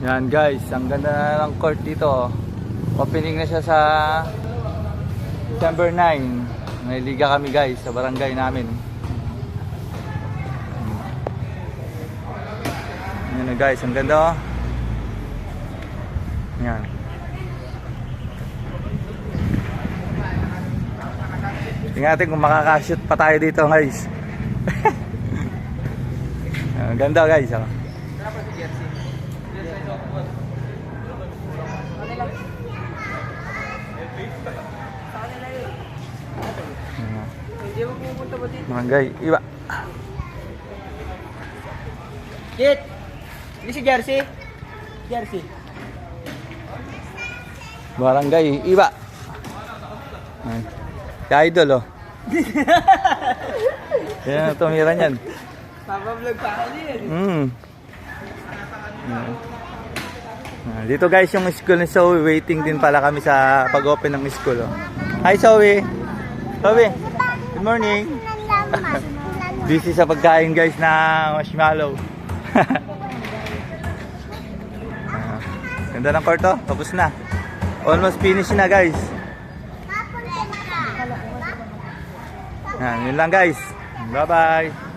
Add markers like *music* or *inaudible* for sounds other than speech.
Yan guys, ang ganda na ng court dito. Opening na siya sa December 9. May liga kami guys sa barangay namin. Yan na guys, ang ganda oh. Yan. Tingnan natin kung makakashoot pa tayo dito guys. *laughs* Ang ganda guys. Oh. Mo pupunta Barangay, iba. Kit! Hindi si Jersey? Jersey. Barangay, iba. Ay. Si Idol, oh. *laughs* Yan tumira niyan. Papablog pa ako din. Mm. Mm. Ah, Dito guys yung school ni Zoe, waiting din pala kami sa pag-open ng school. Oh. Hi Zoe! Zoe! Good morning! Busy sa pagkain guys na marshmallow. *laughs* Ganda ng oh, tapos na. Almost finish na guys. Yan, yun lang guys. Bye bye.